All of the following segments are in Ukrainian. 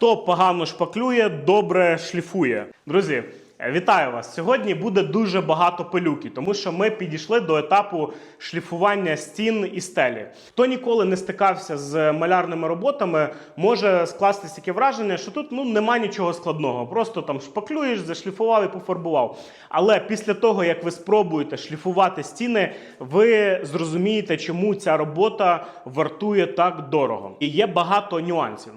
Хто погано шпаклює, добре шліфує. Друзі, вітаю вас! Сьогодні буде дуже багато пилюки, тому що ми підійшли до етапу шліфування стін і стелі. Хто ніколи не стикався з малярними роботами, може скластись таке враження, що тут ну нема нічого складного. Просто там шпаклюєш, зашліфував і пофарбував. Але після того, як ви спробуєте шліфувати стіни, ви зрозумієте, чому ця робота вартує так дорого. І є багато нюансів.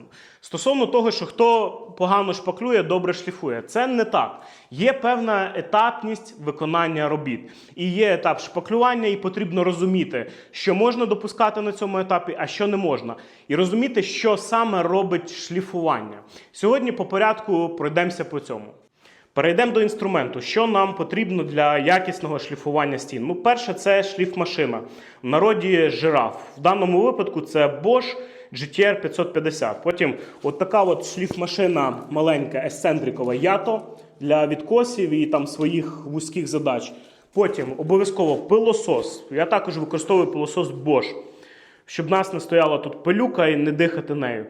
Стосовно того, що хто погано шпаклює, добре шліфує, це не так. Є певна етапність виконання робіт. І є етап шпаклювання, і потрібно розуміти, що можна допускати на цьому етапі, а що не можна. І розуміти, що саме робить шліфування. Сьогодні по порядку пройдемося по цьому. Перейдемо до інструменту. Що нам потрібно для якісного шліфування стін? Ну, перше, це шліфмашина. В народі жираф. В даному випадку це Bosch GTR 550. Потім от така от шліфмашина маленька, есцентрикова ято для відкосів і там своїх вузьких задач. Потім обов'язково пилосос. Я також використовую пилосос Bosch, щоб нас не стояла тут пилюка і не дихати нею.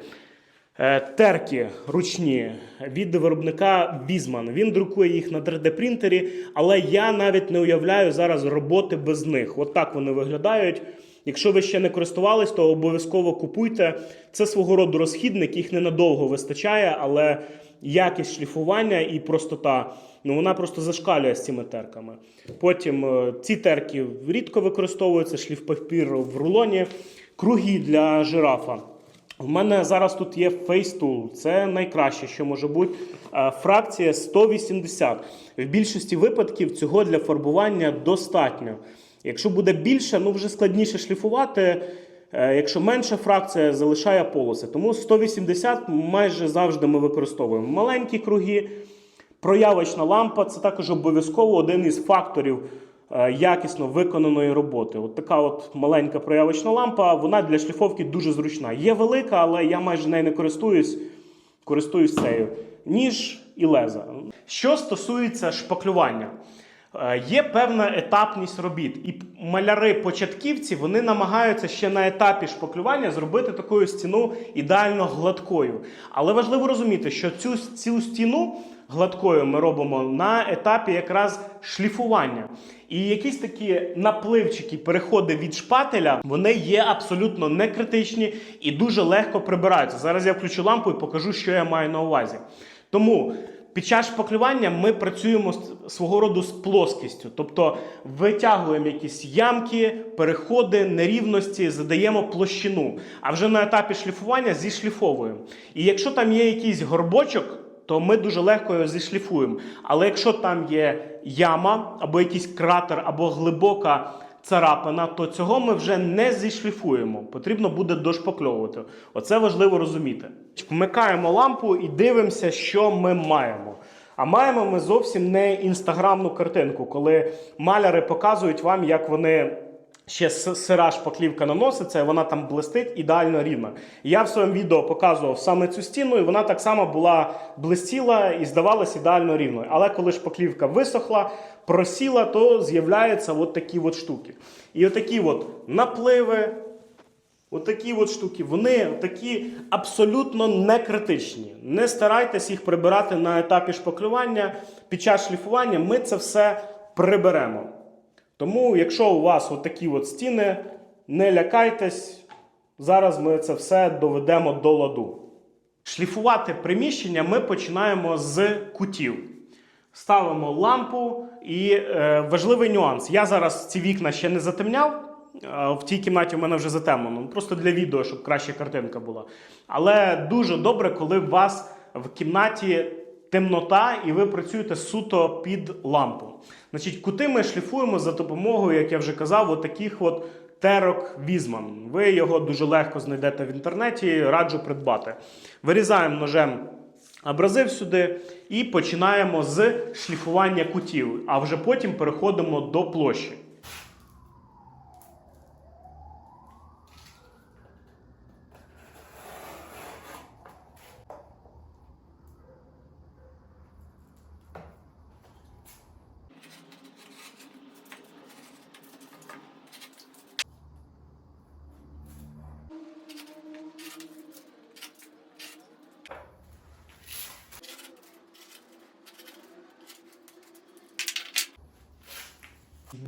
Е, Терки ручні від виробника Візман. Він друкує їх на 3D-принтері, але я навіть не уявляю зараз роботи без них. От так вони виглядають. Якщо ви ще не користувались, то обов'язково купуйте. Це свого роду розхідник, їх ненадовго вистачає, але якість шліфування і простота. Ну, вона просто зашкалює з цими терками. Потім е, ці терки рідко використовуються, шліфпапір в рулоні, круги для жирафа. У мене зараз тут є фейстул. Це найкраще, що може бути. Е, Фракція 180. В більшості випадків цього для фарбування достатньо. Якщо буде більше, ну вже складніше шліфувати. Е, Якщо менша фракція, залишає полоси. Тому 180 майже завжди ми використовуємо. Маленькі круги, проявочна лампа це також обов'язково один із факторів е, якісно виконаної роботи. От така от маленька проявочна лампа, вона для шліфовки дуже зручна. Є велика, але я майже нею не користуюсь. Користуюсь цею. Ніж і леза. Що стосується шпаклювання, є певна етапність робіт, і маляри-початківці вони намагаються ще на етапі шпаклювання зробити таку стіну ідеально гладкою. Але важливо розуміти, що цю, цю стіну гладкою ми робимо на етапі якраз шліфування. І якісь такі напливчики, переходи від шпателя, вони є абсолютно не критичні і дуже легко прибираються. Зараз я включу лампу і покажу, що я маю на увазі. Тому. Під час шпаклювання ми працюємо свого роду з плоскістю, тобто витягуємо якісь ямки, переходи, нерівності, задаємо площину. А вже на етапі шліфування зішліфовуємо. І якщо там є якийсь горбочок, то ми дуже легко його зішліфуємо. Але якщо там є яма, або якийсь кратер, або глибока царапина, то цього ми вже не зішліфуємо. Потрібно буде дошпакльовувати. Оце важливо розуміти. Вмикаємо лампу і дивимося, що ми маємо. А маємо ми зовсім не інстаграмну картинку, коли маляри показують вам, як вони. Ще сира шпаклівка наноситься, і вона там блистить ідеально рівна. Я в своєму відео показував саме цю стіну, і вона так само була блистіла і здавалась ідеально рівною. Але коли шпаклівка висохла, просіла, то з'являються от такі от штуки. І отакі от напливи, Отакі от штуки, вони такі абсолютно не критичні. Не старайтесь їх прибирати на етапі шпаклювання. Під час шліфування ми це все приберемо. Тому, якщо у вас отакі от стіни, не лякайтесь, зараз ми це все доведемо до ладу. Шліфувати приміщення ми починаємо з кутів. Ставимо лампу і е, важливий нюанс. Я зараз ці вікна ще не затемняв. е, В тій кімнаті в мене вже затемнено. Просто для відео, щоб краща картинка була. Але дуже добре, коли у вас в кімнаті темнота і ви працюєте суто під лампу. Значить, кути ми шліфуємо за допомогою, як я вже казав, от таких от терок Візман. Ви його дуже легко знайдете в інтернеті, раджу придбати. Вирізаємо ножем абразив сюди і починаємо з шліфування кутів, а вже потім переходимо до площі.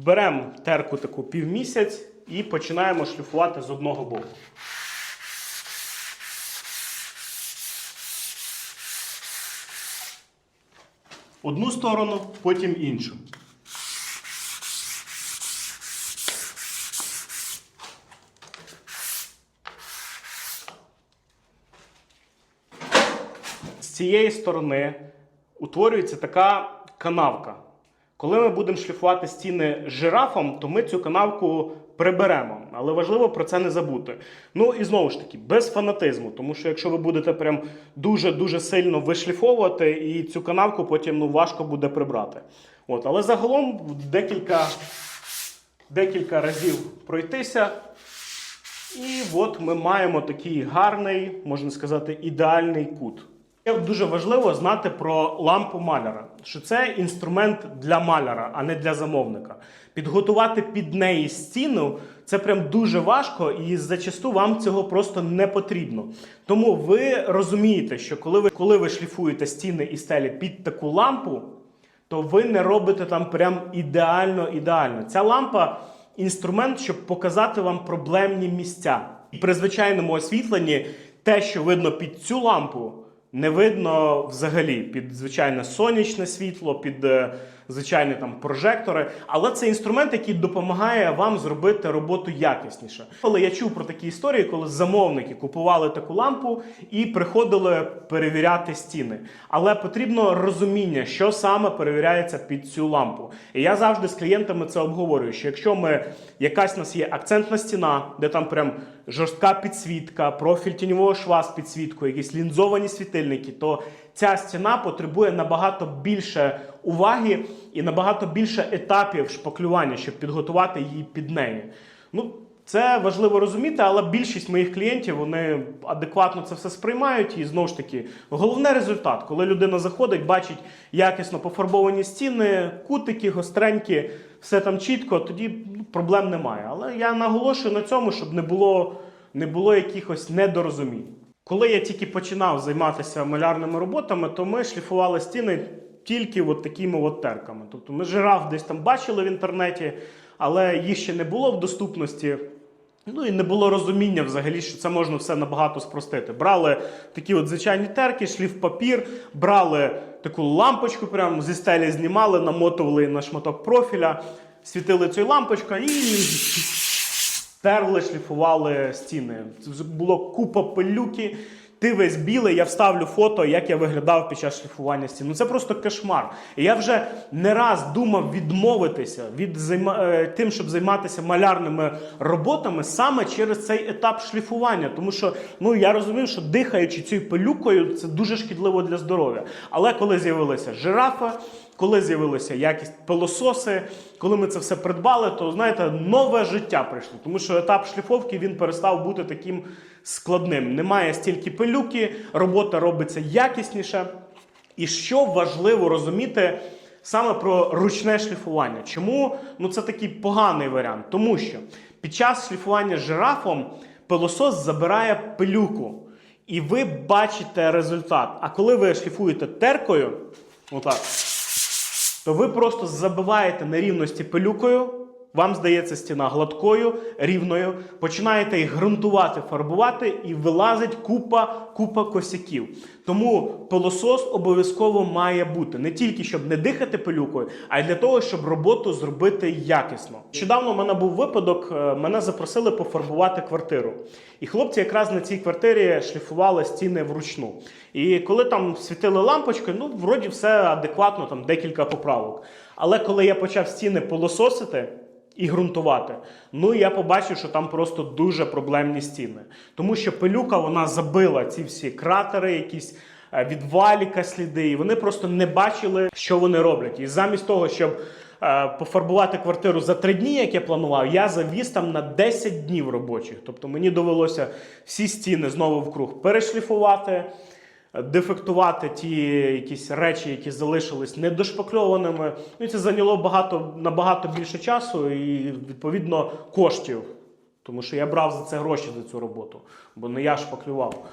Беремо терку таку півмісяць і починаємо шліфувати з одного боку. Одну сторону, потім іншу. З цієї сторони утворюється така канавка. Коли ми будемо шліфувати стіни жирафом, то ми цю канавку приберемо. Але важливо про це не забути. Ну і знову ж таки, без фанатизму, тому що якщо ви будете прям дуже-дуже сильно вишліфовувати, і цю канавку потім ну, важко буде прибрати. От, але загалом декілька, декілька разів пройтися. І от ми маємо такий гарний, можна сказати, ідеальний кут. Дуже важливо знати про лампу маляра, що це інструмент для маляра, а не для замовника. Підготувати під неї стіну це прям дуже важко, і зачасту вам цього просто не потрібно. Тому ви розумієте, що коли ви, коли ви шліфуєте стіни і стелі під таку лампу, то ви не робите там прям ідеально ідеально. Ця лампа інструмент, щоб показати вам проблемні місця. І при звичайному освітленні те, що видно під цю лампу, не видно взагалі під звичайне сонячне світло, під е, звичайні там прожектори. Але це інструмент, який допомагає вам зробити роботу якісніше. Але я чув про такі історії, коли замовники купували таку лампу і приходили перевіряти стіни. Але потрібно розуміння, що саме перевіряється під цю лампу. І я завжди з клієнтами це обговорюю. Що якщо ми якась у нас є акцентна стіна, де там прям жорстка підсвітка, профіль тіньового шва з підсвіткою, якісь лінзовані світильники, то ця стіна потребує набагато більше уваги і набагато більше етапів шпаклювання, щоб підготувати її під неї. Ну, це важливо розуміти, але більшість моїх клієнтів вони адекватно це все сприймають. І знову ж таки, головне результат, коли людина заходить, бачить якісно пофарбовані стіни, кутики, гостренькі, все там чітко, тоді ну, проблем немає. Але я наголошую на цьому, щоб не було, не було якихось недорозумінь. Коли я тільки починав займатися малярними роботами, то ми шліфували стіни тільки от такими от терками. Тобто ми жираф десь там бачили в інтернеті, але їх ще не було в доступності. Ну і не було розуміння взагалі, що це можна все набагато спростити. Брали такі от звичайні терки, шліф папір, брали таку лампочку, прямо зі стелі знімали, намотували на шматок профіля, світили цією лампочкою і терли, шліфували стіни. Це було купа пилюки. Ти весь білий, я вставлю фото, як я виглядав під час шліфування стін. Ну це просто кошмар. І я вже не раз думав відмовитися від займа... е, тим, щоб займатися малярними роботами саме через цей етап шліфування. Тому що ну я розумів, що дихаючи цією пилюкою, це дуже шкідливо для здоров'я. Але коли з'явилася жирафа, коли з'явилися якість пилососи, коли ми це все придбали, то знаєте, нове життя прийшло. Тому що етап шліфовки він перестав бути таким складним. Немає стільки пилюки, робота робиться якісніше. І що важливо розуміти саме про ручне шліфування. Чому ну, це такий поганий варіант? Тому що під час шліфування жирафом пилосос забирає пилюку. І ви бачите результат. А коли ви шліфуєте теркою, отак, то ви просто забиваєте нерівності пилюкою. Вам здається стіна гладкою, рівною, починаєте їх ґрунтувати, фарбувати, і вилазить купа, купа косяків. Тому пилосос обов'язково має бути не тільки щоб не дихати пилюкою, а й для того, щоб роботу зробити якісно. Нещодавно у мене був випадок, е, мене запросили пофарбувати квартиру. І хлопці якраз на цій квартирі шліфували стіни вручну. І коли там світили лампочки, ну вроді все адекватно, там декілька поправок. Але коли я почав стіни пилососити, і ґрунтувати. Ну і я побачив, що там просто дуже проблемні стіни. Тому що пилюка вона забила ці всі кратери, якісь е, від валіка сліди, і вони просто не бачили, що вони роблять. І замість того, щоб е, пофарбувати квартиру за три дні, як я планував, я завіз там на 10 днів робочих. Тобто мені довелося всі стіни знову вкруг перешліфувати дефектувати ті якісь речі, які залишились недошпакльованими. Ну і це зайняло багато набагато більше часу і відповідно коштів. Тому що я брав за це гроші за цю роботу, бо не я шпаклював.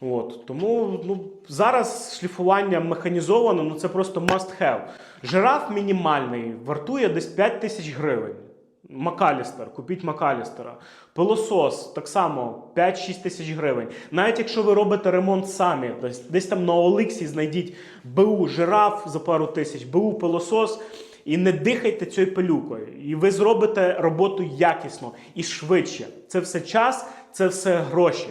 От тому ну зараз шліфування механізовано, ну це просто must have. Жираф мінімальний вартує десь 5 тисяч гривень. Макалістер, купіть Макалістера. Пилосос так само 5-6 тисяч гривень. Навіть якщо ви робите ремонт самі, десь, десь там на Оликсі знайдіть БУ жираф за пару тисяч, БУ пилосос. І не дихайте цією пилюкою. І ви зробите роботу якісно і швидше. Це все час, це все гроші.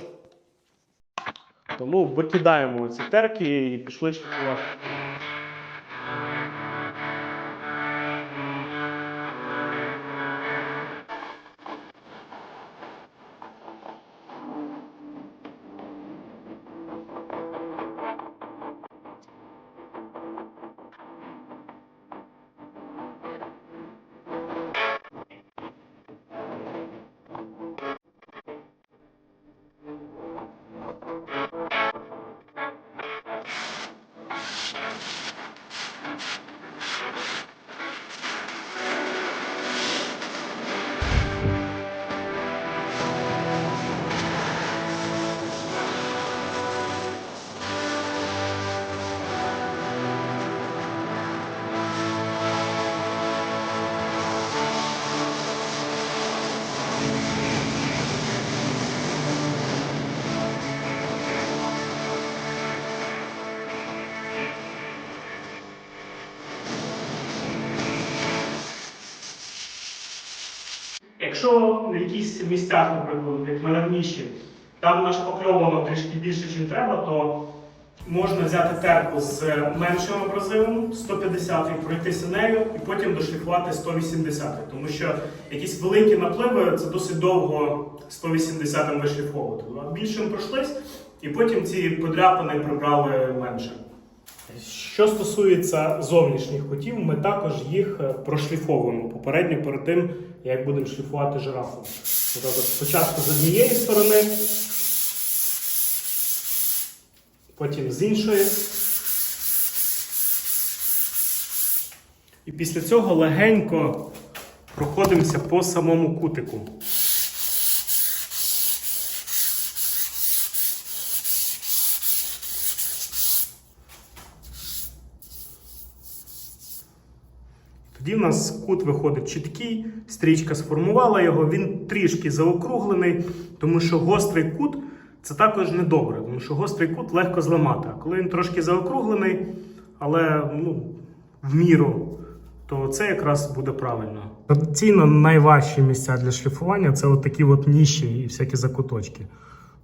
Тому викидаємо ці терки і пішли Якщо в якихось місцях, наприклад, як мене в ніші, там нашпакльовано трішки більше, ніж треба, то можна взяти терку з меншим абразивом 150 пройтися нею і потім дошліфувати 180 Тому що якісь великі напливи це досить довго 180 вишліфовувати. Більшим пройшлись, і потім ці подряпини прибрали менше. Що стосується зовнішніх кутів, ми також їх е, прошліфовуємо попередньо перед тим, як будемо шліфувати жирафу. Спочатку з однієї сторони, потім з іншої. І після цього легенько проходимося по самому кутику. Тоді в нас кут виходить чіткий, стрічка сформувала його, він трішки заокруглений, тому що гострий кут це також недобре, тому що гострий кут легко зламати. А коли він трошки заокруглений, але ну, в міру, то це якраз буде правильно. Традиційно найважчі місця для шліфування це от такі от ніші і всякі закуточки.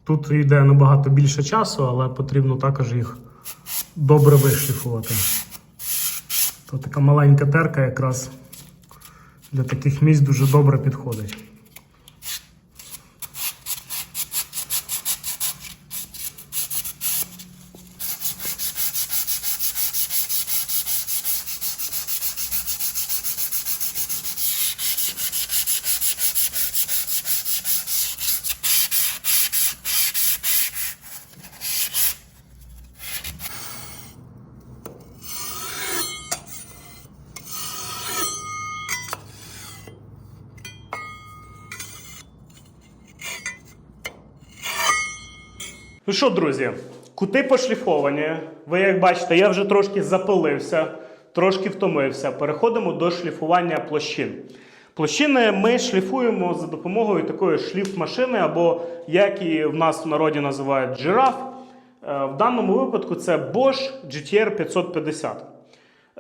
Тут йде набагато більше часу, але потрібно також їх добре вишліфувати. То така маленька терка якраз для таких місць дуже добре підходить. Ну що, друзі, кути пошліфовані. Ви як бачите, я вже трошки запилився, трошки втомився. Переходимо до шліфування площин. Площини ми шліфуємо за допомогою такої шліф-машини, або як і в нас в народі називають жираф. Е, В даному випадку це Bosch GTR 550.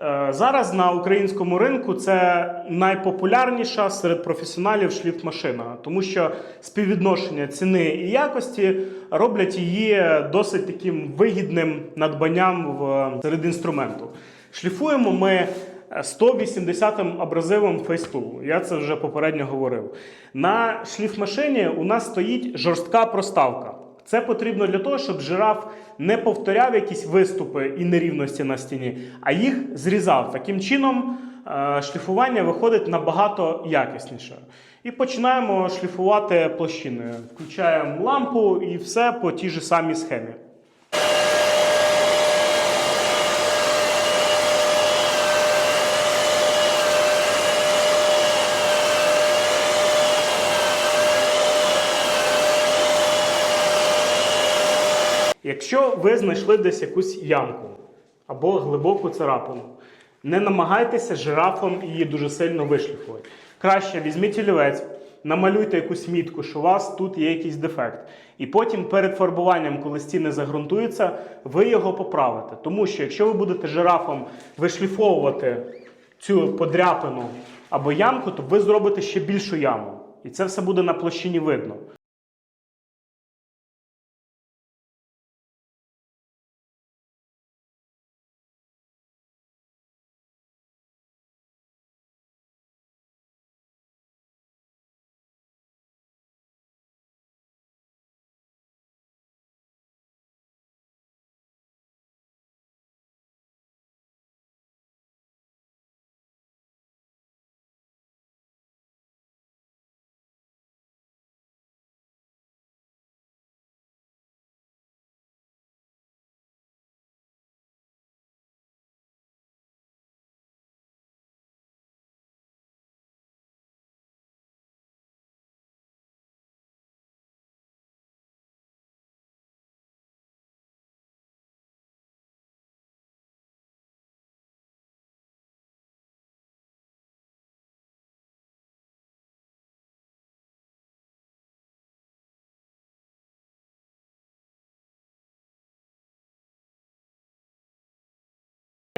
Е, Зараз на українському ринку це найпопулярніша серед професіоналів шліфмашина, тому що співвідношення ціни і якості роблять її досить таким вигідним надбанням в, серед інструменту. Шліфуємо ми 180-м абразивом Face Я це вже попередньо говорив. На шліфмашині у нас стоїть жорстка проставка. Це потрібно для того, щоб жираф не повторяв якісь виступи і нерівності на стіні, а їх зрізав. Таким чином е, шліфування виходить набагато якісніше. І починаємо шліфувати площини. Включаємо лампу і все по тій же самій схемі. Якщо ви знайшли десь якусь ямку або глибоку царапину, не намагайтеся жирафом її дуже сильно вишліфувати. Краще візьміть олівець, намалюйте якусь мітку, що у вас тут є якийсь дефект. І потім перед фарбуванням, коли стіни загрунтуються, ви його поправите. Тому що якщо ви будете жирафом вишліфовувати цю подряпину або ямку, то ви зробите ще більшу яму. І це все буде на площині видно.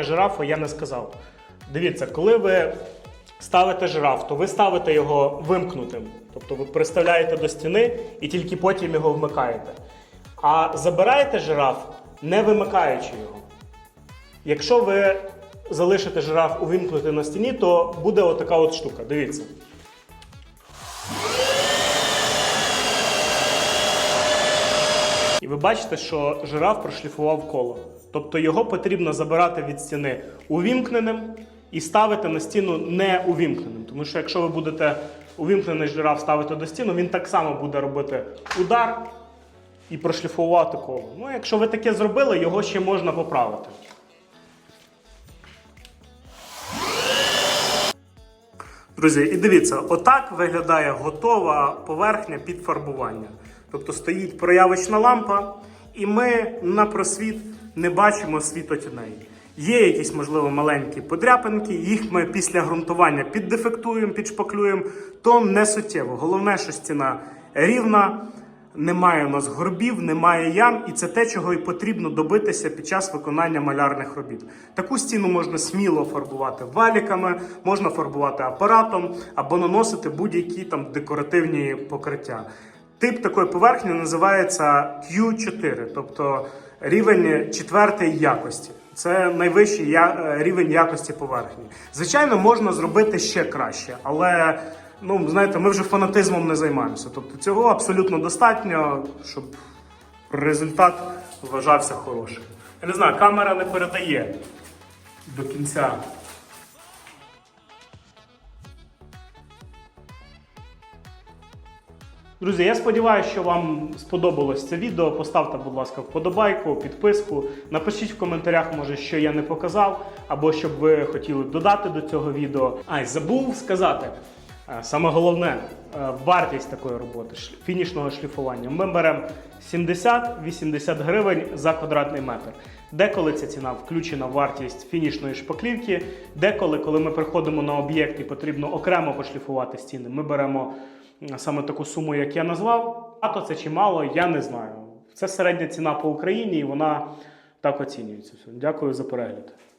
Жирафа я не сказав. Дивіться, коли ви ставите жираф, то ви ставите його вимкнутим. Тобто ви приставляєте до стіни і тільки потім його вмикаєте. А забираєте жираф, не вимикаючи його. Якщо ви залишите жираф увімкнутий на стіні, то буде отака от штука. Дивіться. І ви бачите, що жираф прошліфував коло. Тобто його потрібно забирати від стіни увімкненим і ставити на стіну не увімкненим. Тому що якщо ви будете увімкнений жираф ставити до стіну, він так само буде робити удар і прошліфувати коло. Ну, якщо ви таке зробили, його ще можна поправити. Друзі, і дивіться, отак виглядає готова поверхня під фарбування. Тобто стоїть проявочна лампа, і ми на просвіт не бачимо світотіней. Є якісь, можливо, маленькі подряпинки, їх ми після ґрунтування піддефектуємо, підшпаклюємо, то не суттєво. Головне, що стіна рівна, немає у нас горбів, немає ям, і це те, чого і потрібно добитися під час виконання малярних робіт. Таку стіну можна сміло фарбувати валіками, можна фарбувати апаратом або наносити будь-які там декоративні покриття. Тип такої поверхні називається Q4, тобто рівень четвертої якості. Це найвищий я- е, рівень якості поверхні. Звичайно, можна зробити ще краще, але ну знаєте, ми вже фанатизмом не займаємося. Тобто цього абсолютно достатньо, щоб результат вважався хорошим. Я не знаю, камера не передає до кінця. Друзі, я сподіваюся, що вам сподобалось це відео. Поставте, будь ласка, вподобайку, підписку. Напишіть в коментарях, може, що я не показав, або щоб ви хотіли додати до цього відео. А, й забув сказати. е, Саме головне, е, вартість такої роботи, фінішного шліфування. Ми беремо 70-80 гривень за квадратний метр. Деколи ця ціна включена в вартість фінішної шпаклівки, деколи, коли ми приходимо на об'єкт і потрібно окремо пошліфувати стіни, ми беремо саме таку суму, як я назвав. А то це чимало, я не знаю. Це середня ціна по Україні, і вона так оцінюється. Дякую за перегляд.